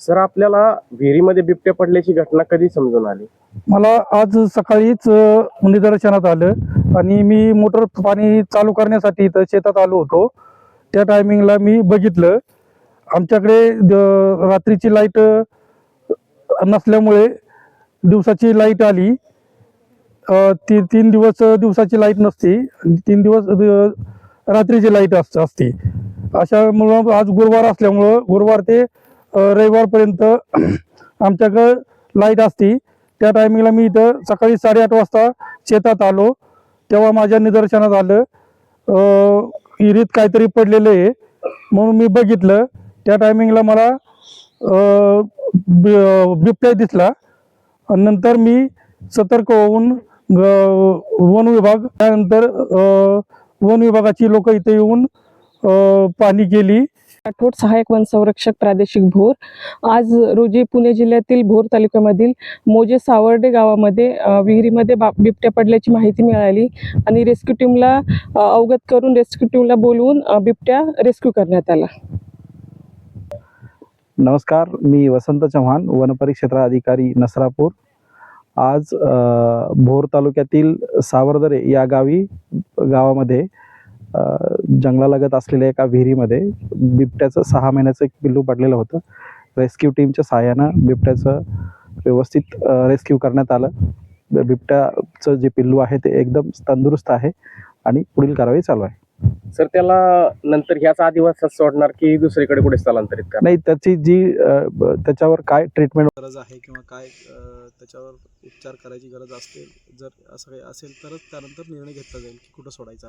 Sir आपल्याला विहिरीमध्ये बिबट्या पडल्याची घटना कधी समजून आली? मला आज सकाळीच अ, निदर्शनात आलं आणि मी मोटर पाणी चालू करण्यासाठी इथं शेतात आलो होतो. त्या टायमिंगला मी बघितलं. आमच्याकडे द- रात्रीची लाइट नसल्यामुळे दिवसाची लाइट आली. अ, ती तीन दिवस दिवसाची लाइट नसती. तीन दिवस रात्रीची लाइट असते असते. अशामुळं आज गुरुवार असल्यामुळं गुरुवार ते रविवारपर्यंत आमच्याकडं लाइट असती. त्या टायमिंगला मी इथं सकाळी साडेआठ वाजता शेतात आलो. तेव्हा माझ्या निदर्शनात आलं विहिरीत काहीतरी पडलेलं आहे म्हणून मी बघितलं. त्या टायमिंगला मला बि- बिबट्या दिसला. नंतर मी सतर्क होऊन ग- वन विभाग त्यानंतर वन विभागाची लोक इथे येऊन पाहणी केली. राठोड सहाय्यक वन संरक्षक प्रादेशिक भोर. आज रोजी पुणे जिल्ह्यातील भोर तालुक्यामधील मोजे सावर्डे गावामध्ये विहिरीमध्ये बा बिबट्या पडल्याची माहिती मिळाली आणि रेस्क्यू टीमला अवगत करून रेस्क्यू टीमला बोलवून बिबट्या रेस्क्यू करण्यात आला. नमस्कार मी वसंत चव्हाण वनपरिक्षेत्र अधिकारी नसरापूर. आज भोर तालुक्यातील सावर्दरे या गावी गावामध्ये जंगलालगत असलेल्या एका विहिरीमध्ये बिबट्याचं सहा महिन्याचं एक पिल्लू पडलेलं होतं. रेस्क्यू टीमच्या सहाय्यानं बिबट्याचं व्यवस्थित रेस्क्यू करण्यात आलं. बिबट्याचं जे पिल्लू आहे ते एकदम तंदुरुस्त आहे आणि पुढील कारवाई चालू आहे. सर त्याला नंतर ह्याच आदिवासात सोडणार की दुसरीकडे कुठे स्थलांतरित करणार? नाही त्याची जी त्याच्यावर काय ट्रीटमेंट गरज आहे किंवा काय त्याच्यावर उपचार करायची गरज असते जर असं काही असेल तरच त्यानंतर निर्णय घेतला जाईल की कुठं सोडायचा